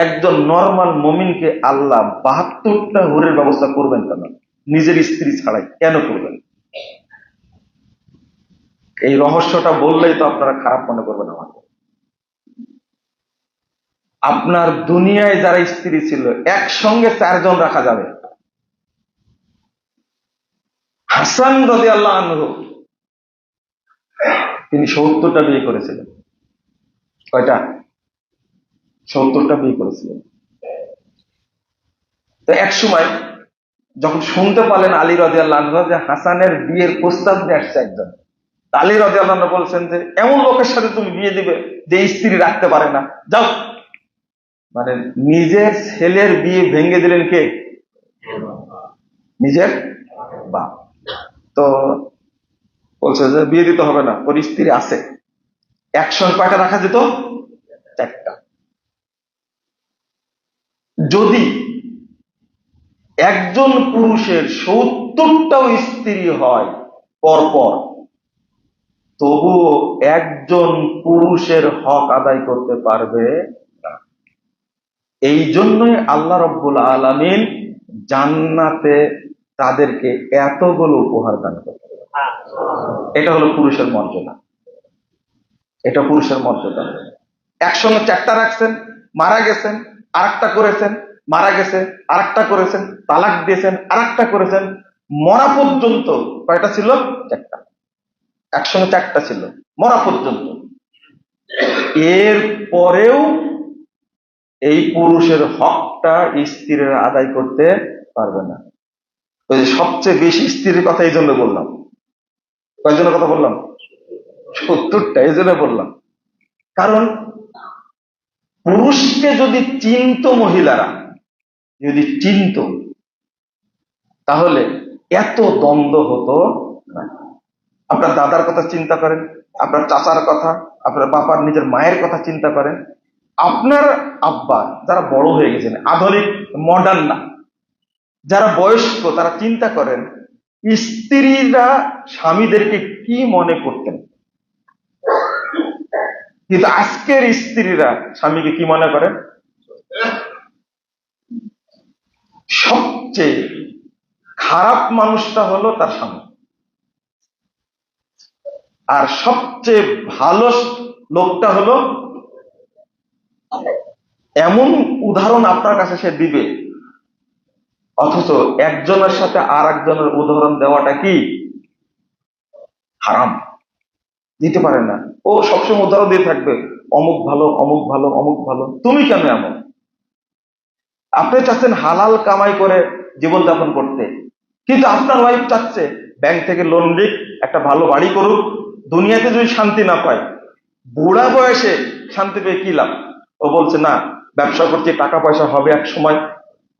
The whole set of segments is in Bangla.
একজন নর্মাল মমিনকে আল্লাহ বাহাত্তরটা হুরের ব্যবস্থা করবেন কেন? নিজের স্ত্রী ছাড়াই কেন করবেন? এই রহস্যটা বললেই তো আপনারা খারাপ মনে করবেন আমাকে। আপনার দুনিয়ায় যারা স্ত্রী ছিল, একসঙ্গে চারজন রাখা যাবে। হাসান রদি আল্লাহ তিনি সত্তরটা বিয়ে করেছিলেন। কয়টা? সত্তরটা বিয়ে করেছিলেন। তো এক সময় যখন শুনতে পারলেন আলী রাজি আল্লাহ যে হাসানের বিয়ের প্রস্তাব নিয়ে আসছে একজন। আলী রাজি আল্লাহ বলছেন যে, এমন লোকের সাথে তুমি বিয়ে দিবে যে স্ত্রী রাখতে পারে না। যাও। মানে নিজের ছেলের বিয়ে ভেঙে দিলেন কে? নিজের বা তো বলছে যে, বিয়ে দিতে হবে না, ওর স্ত্রী আছে। একসঙ্গে কয়টা রাখা যেত, চারটা। যদি একজন পুরুষের সত্তরটাও স্ত্রী হয় পরপর, তবুও একজন পুরুষের হক আদায় করতে পারবে এই জন্যই আল্লাহ রব্বুল আলমিন জান্নাতে তাদেরকে এতগুলো উপহার দান করতে এটা হলো পুরুষের মর্যাদা। এটা পুরুষের মর্যাদা। একসঙ্গে চারটা রাখছেন, মারা গেছেন আরেকটা করেছেন, মারা গেছে আরেকটা করেছেন, তালাক দিয়েছেন, আরেকটা করেছেন, মরা পর্যন্ত কয়টা ছিল? চারটা। একসঙ্গে চারটা ছিল, মরা পর্যন্ত। এর পরেও এই পুরুষের হকটা স্ত্রীরা আদায় করতে পারবে না। ওই সবচেয়ে বেশি স্ত্রীর কথা এই জন্য বললাম। কয়জনের কথা বললাম? সত্তরটা, এই জন্য বললাম। কারণ পুরুষকে যদি চিনত মহিলারা, যদি চিনত, তাহলে এত দ্বন্দ্ব হতো আপনার দাদার কথা চিন্তা করেন, আপনার চাচার কথা, আপনার বাবার নিজের মায়ের কথা চিন্তা করেন। আপনার আব্বা যারা বড় হয়ে গেছেন, আধুনিক মডার্ন না, যারা বয়স্ক, তারা চিন্তা করেন, স্ত্রীরা স্বামীদেরকে কি মনে করতেন? কিন্তু আজকের স্ত্রীরা স্বামীকে কি মনে করেন সবচেয়ে খারাপ মানুষটা হলো তার স্বামী। আর সবচেয়ে ভালো লোকটা হলো এমন উদাহরণ আপনার কাছে সে দিবে, অথচ একজনের সাথে আর একজনের উদাহরণ দেওয়াটা কি? হারাম। দিতে পারে না। ও সবসময় উদাহরণ দিয়ে থাকবে, অমুক ভালো অমুক ভালো অমুক ভালো। তুমি কেন এমন? আপনি চাচ্ছেন হালাল কামাই করে জীবনযাপন করতে, কিন্তু আপনার ওয়াইফ চাচ্ছে ব্যাংক থেকে লোন দিক একটা ভালো বাড়ি করুক, দুনিয়াতে যদি শান্তি না পায়, বুড়া বয়সে শান্তি পেয়ে কি লাভ? ও বলছে, না, ব্যবসা করছি, টাকা পয়সা হবে এক সময়,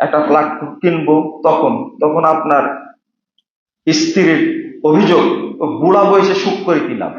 একটা ফ্ল্যাট কিনবো তখন। তখন আপনার স্ত্রীর অভিযোগ, ও বুড়া বয়সে সুখ করে কি লাভ?